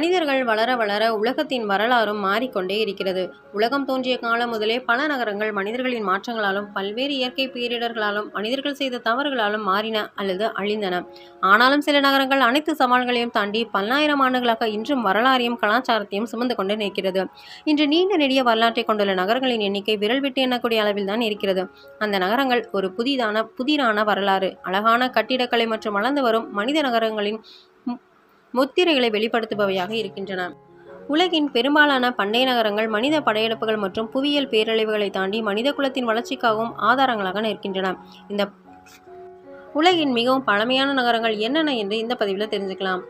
மனிதர்கள் வளர வளர உலகத்தின் வரலாறும் மாறிக்கொண்டே இருக்கிறது. உலகம் தோன்றிய காலம் முதலே பல நகரங்கள் மனிதர்களின் மாற்றங்களாலும் பல்வேறு இயற்கை பேரிடர்களாலும் மனிதர்கள் செய்த தவறுகளாலும் மாறின அல்லது அழிந்தன. ஆனாலும் சில நகரங்கள் அனைத்து சவால்களையும் தாண்டி பல்லாயிரம் ஆண்டுகளாக இன்றும் வரலாறையும் கலாச்சாரத்தையும் சுமந்து கொண்டு நிற்கிறது. இன்று நீண்ட நெடிய வரலாற்றை கொண்டுள்ள நகரங்களின் எண்ணிக்கை விரல் விட்டு எண்ணக்கூடிய அளவில் தான் இருக்கிறது. அந்த நகரங்கள் ஒரு புதிதான புதிரான வரலாறு. அழகான கட்டிடக்கலை மற்றும் வளர்ந்து வரும் மனித நகரங்களின் முத்திரைகளை வெளிப்படுத்துபவையாக இருக்கின்றன. உலகின் பெரும்பாலான பண்டைய நகரங்கள் மனித படையெடுப்புகள் மற்றும் புவியியல் பேரழிவுகளை தாண்டி மனித குலத்தின் வளர்ச்சிக்காகவும் ஆதாரங்களாக நிற்கின்றன. இந்த உலகின் மிகவும் பழமையான நகரங்கள் என்னென்ன என்று இந்த பதிவில் தெரிஞ்சுக்கலாம்.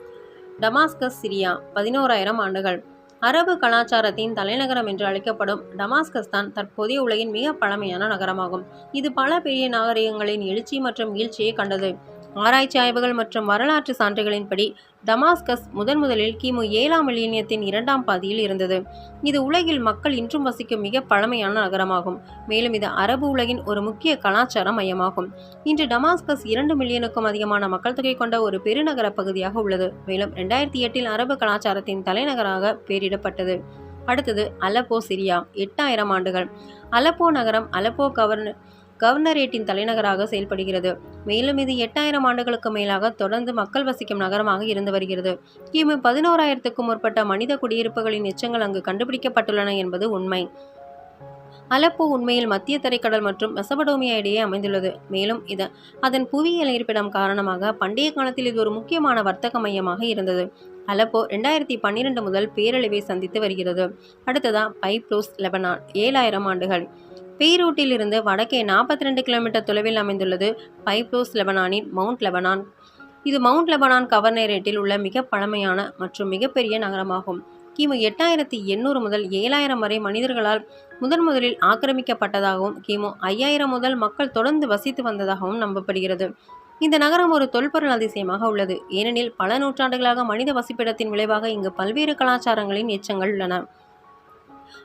டமாஸ்கஸ் சிரியா பதினோராயிரம் ஆண்டுகள். அரபு கலாச்சாரத்தின் தலைநகரம் என்று அழைக்கப்படும் டமாஸ்கஸ் தான் தற்போதைய உலகின் மிக பழமையான நகரமாகும். இது பல பெரிய நாகரிகங்களின் எழுச்சி மற்றும் வீழ்ச்சியை கண்டது. ஆராய்ச்சி ஆய்வுகள் மற்றும் வரலாற்று சான்றுகளின்படி டமாஸ்கஸ் முதன் முதலில் கிமு ஏழாம் மில்லியனியத்தின் இரண்டாம் பாதியில் இருந்தது. இது உலகில் மக்கள் இன்றும் வசிக்கும் மிக பழமையான நகரமாகும். மேலும் இது அரபு உலகின் ஒரு முக்கிய கலாச்சார மையமாகும். இன்று டமாஸ்கஸ் இரண்டு மில்லியனுக்கும் அதிகமான மக்கள் தொகை கொண்ட ஒரு பெருநகர பகுதியாக உள்ளது. மேலும் ரெண்டாயிரத்தி எட்டில் அரபு கலாச்சாரத்தின் தலைநகராக பெயரிடப்பட்டது. அடுத்தது அலப்போ சிரியா. எட்டாயிரம் ஆண்டுகள். அலப்போ நகரம் அலப்போ கவர்ன கவர்னரேட்டின் தலைநகராக செயல்படுகிறது. மேலும் இது எட்டாயிரம் ஆண்டுகளுக்கு மேலாக தொடர்ந்து மக்கள் வசிக்கும் நகரமாக இருந்து வருகிறது. கிமு பதினோராயிரத்துக்கும் முற்பட்ட மனித குடியிருப்புகளின் எச்சங்கள் அங்கு கண்டுபிடிக்கப்பட்டுள்ளன என்பது உண்மை. அலப்போ உண்மையில் மத்திய தரைக்கடல் மற்றும் மெசபடோமியா இடையே அமைந்துள்ளது. மேலும் இது அதன் புவியியல் இருப்பிடம் காரணமாக பண்டைய காலத்தில் இது ஒரு முக்கியமான வர்த்தக மையமாக இருந்தது. அலப்போ ரெண்டாயிரத்தி பன்னிரெண்டு முதல் பேரழிவை சந்தித்து வருகிறது. அடுத்ததா பைப்ளோஸ் லெபனான். ஏழாயிரம் ஆண்டுகள். பெய்ரூட்டில் இருந்து வடக்கே நாற்பத்தி ரெண்டு கிலோமீட்டர் தொலைவில் அமைந்துள்ளது பைப்ரோஸ் லெபனானின் மவுண்ட் லெபனான். இது மவுண்ட் லெபனான் கவர்னரேட்டில் உள்ள மிக பழமையான மற்றும் மிகப்பெரிய நகரமாகும். கிமு எட்டாயிரத்தி எண்ணூறு முதல் ஏழாயிரம் வரை மனிதர்களால் முதன் முதலில் ஆக்கிரமிக்கப்பட்டதாகவும் கிமு ஐயாயிரம் முதல் மக்கள் தொடர்ந்து வசித்து வந்ததாகவும் நம்பப்படுகிறது. இந்த நகரம் ஒரு தொல்பொருள் அதிசயமாக உள்ளது. ஏனெனில் பல நூற்றாண்டுகளாக மனித வசிப்பிடத்தின் விளைவாக இங்கு பல்வேறு கலாச்சாரங்களின் எச்சங்கள் உள்ளன.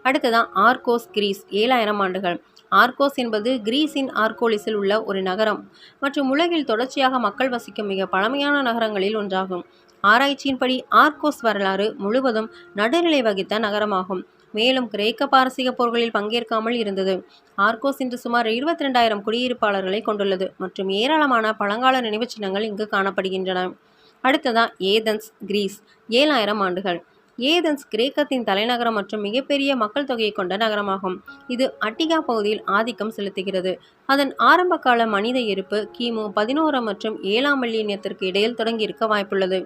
அடுத்ததான் ஆர்கோஸ் கிரீஸ் ஏழாயிரம் ஆண்டுகள். ஆர்கோஸ் என்பது கிரீஸின் ஆர்கோலிஸில் உள்ள ஒரு நகரம். மற்றும் உலகில் தொடர்ச்சியாக மக்கள் வசிக்கும் மிக பழமையான நகரங்களில் ஒன்றாகும். ஆராய்ச்சியின்படி ஆர்கோஸ் வரலாறு முழுவதும் நடுநிலை வகித்த நகரமாகும். மேலும் கிரேக்க பாரசீக போர்களில் பங்கேற்காமல் இருந்தது. ஆர்கோஸ் இன்று சுமார் இருபத்தி ரெண்டாயிரம் குடியிருப்பாளர்களை கொண்டுள்ளது மற்றும் ஏராளமான பழங்கால நினைவுச் சின்னங்கள் இங்கு காணப்படுகின்றன. அடுத்ததா ஏதென்ஸ் கிரீஸ் ஏழாயிரம் ஆண்டுகள். ஏதென்ஸ் கிரேக்கத்தின் தலைநகரம் மற்றும் மிகப்பெரிய மக்கள் தொகையை கொண்ட நகரமாகும். இது அட்டிகா பகுதியில் ஆதிக்கம் செலுத்துகிறது. அதன் ஆரம்பகால மனித இருப்பு கிமு பதினோரு மற்றும் ஏழாம் மில்லியனியத்திற்கு இடையில் தொடங்கியிருக்க வாய்ப்புள்ளது.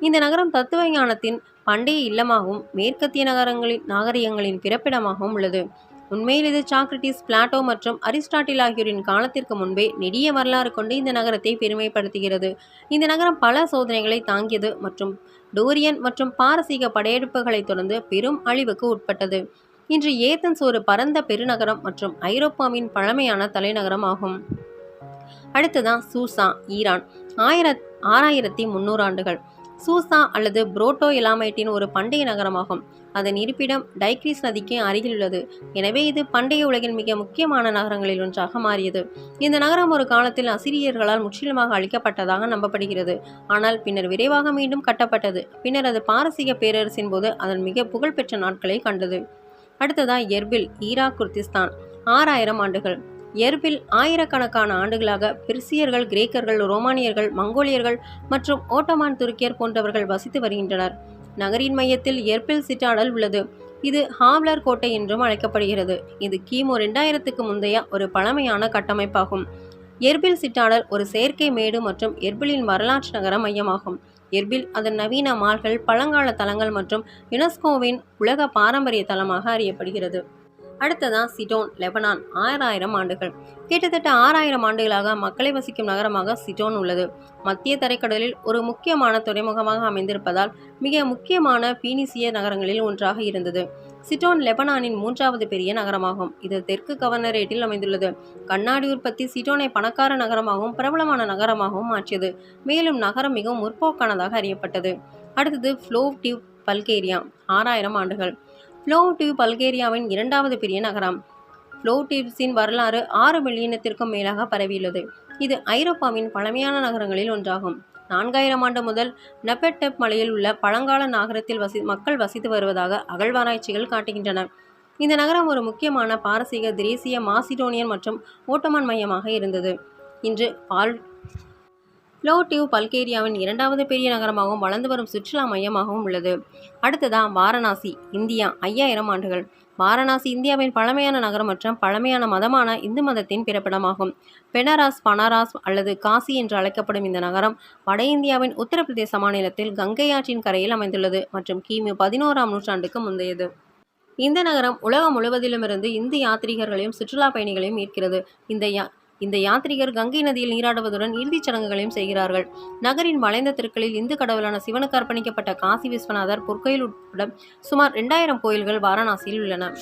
இந்த நகரம் தத்துவ ஞானத்தின் பண்டைய இல்லமாகவும் மேற்கத்திய நகரங்களின் நாகரிகங்களின் பிறப்பிடமாகவும் உள்ளது. உண்மையில் இது சாக்ரட்டிஸ் பிளாட்டோ மற்றும் அரிஸ்டாட்டில் ஆகியோரின் காலத்திற்கு முன்பே நெடிய வரலாறு கொண்டு இந்த நகரத்தை பெருமைப்படுத்துகிறது. இந்த நகரம் பல சோதனைகளை தாங்கியது மற்றும் டோரியன் மற்றும் பாரசீக படையெடுப்புகளைத் தொடர்ந்து பெரும் அழிவுக்கு உட்பட்டது. இன்று ஏத்தன்ஸ் ஒரு பரந்த பெருநகரம் மற்றும் ஐரோப்பாவின் பழமையான தலைநகரம் ஆகும். அடுத்ததான் சூசா ஈரான். ஆயிரத் ஆறாயிரத்தி முன்னூறு ஆண்டுகள். சூசா அல்லது புரோட்டோ இலாமைட்டின் ஒரு பண்டைய நகரமாகும். அதன் இருப்பிடம் டைக்ரீஸ் நதிக்கு அருகில் உள்ளது. எனவே இது பண்டைய உலகின் மிக முக்கியமான நகரங்களில் ஒன்றாக மாறியது. இந்த நகரம் ஒரு காலத்தில் அசிரியர்களால் முற்றிலுமாக அழிக்கப்பட்டதாக நம்பப்படுகிறது. ஆனால் பின்னர் விரைவாக மீண்டும் கட்டப்பட்டது. பின்னர் அது பாரசீக பேரரசின் போது அதன் மிக புகழ்பெற்ற நாட்களை கண்டது. அடுத்ததா எர்பில் ஈராக் குர்திஸ்தான். ஆறாயிரம் ஆண்டுகள். எர்பில் ஆயிரக்கணக்கான ஆண்டுகளாக பெர்சியர்கள் கிரேக்கர்கள் ரோமானியர்கள் மங்கோலியர்கள் மற்றும் ஓட்டமான் துருக்கியர் போன்றவர்கள் வசித்து வருகின்றனர். நகரின் மையத்தில் எர்பில் சிட்டாடல் உள்ளது. இது ஹாவ்லர் கோட்டை என்றும் அழைக்கப்படுகிறது. இது கிமு ரெண்டாயிரத்துக்கு முந்தைய ஒரு பழமையான கட்டமைப்பாகும். எர்பில் சிட்டாடல் ஒரு செயற்கை மேடு மற்றும் எர்பிலின் வரலாற்று நகர மையமாகும். எர்பில் அதன் நவீன மால்கள் பழங்கால தலங்கள் மற்றும் யுனெஸ்கோவின் உலக பாரம்பரிய தலமாக அறியப்படுகிறது. அடுத்ததான் சிடோன் லெபனான் ஆறாயிரம் ஆண்டுகள். கிட்டத்தட்ட ஆறாயிரம் ஆண்டுகளாக மக்களை வசிக்கும் நகரமாக சிடோன் உள்ளது. மத்திய தரைக்கடலில் ஒரு முக்கியமான துறைமுகமாக அமைந்திருப்பதால் மிக முக்கியமான பீனிசிய நகரங்களில் ஒன்றாக இருந்தது. சிட்டோன் லெபனானின் மூன்றாவது பெரிய நகரமாகும். இது தெற்கு கவர்னரேட்டில் அமைந்துள்ளது. கண்ணாடி உற்பத்தி சிட்டோனை பணக்கார நகரமாகவும் பிரபலமான நகரமாகவும் மாற்றியது. மேலும் நகரம் மிகவும் முற்போக்கானதாக அறியப்பட்டது. அடுத்தது ஃப்ளோவ்டிவ் பல்கேரியா. ஆறாயிரம் ஆண்டுகள். ஃப்ளோவ்டிவ் பல்கேரியாவின் இரண்டாவது பெரிய நகரம். ஃப்ளோட்டிவ்ஸின் வரலாறு ஆறு மில்லியனத்திற்கும் மேலாக பரவியுள்ளது. இது ஐரோப்பாவின் பழமையான நகரங்களில் ஒன்றாகும். நான்காயிரம் ஆண்டு முதல் நெபெட்டெப் மலையில் உள்ள பழங்கால நகரத்தில் வசி மக்கள் வசித்து வருவதாக அகழ்வாராய்ச்சிகள் காட்டுகின்றன. இந்த நகரம் ஒரு முக்கியமான பாரசீக திரேசிய மாசிடோனியன் மற்றும் ஓட்டமான் மையமாக இருந்தது. இன்று பால் லோட்டிவ் பல்கேரியாவின் இரண்டாவது பெரிய நகரமாகவும் வளர்ந்து வரும் சுற்றுலா மையமாகவும் உள்ளது. அடுத்ததா வாரணாசி இந்தியா. ஐயாயிரம் ஆண்டுகள். வாரணாசி இந்தியாவின் பழமையான நகரம் மற்றும் பழமையான மதமான இந்து மதத்தின் பிறப்பிடமாகும். பெனாராஸ் பனாராஸ் அல்லது காசி என்று அழைக்கப்படும் இந்த நகரம் வட இந்தியாவின் உத்தரப்பிரதேச மாநிலத்தில் கங்கை ஆற்றின் கரையில் அமைந்துள்ளது மற்றும் கிமு பதினோராம் நூற்றாண்டுக்கு முந்தையது. இந்த நகரம் உலகம் முழுவதிலுமிருந்து இந்து யாத்ரீகர்களையும் சுற்றுலா பயணிகளையும் ஈர்க்கிறது. இந்த யா இந்த யாத்ரீகர் கங்கை நதியில் நீராடுவதுடன் இறுதிச் சடங்குகளையும் செய்கிறார்கள். நகரின் வளைந்த தெருக்களில் இந்து கடவுளான சிவனுக்கு அர்ப்பணிக்கப்பட்ட காசி விஸ்வநாதர் பொற்கோயில் உட்பட சுமார் இரண்டாயிரம் கோயில்கள் வாரணாசியில் உள்ளன.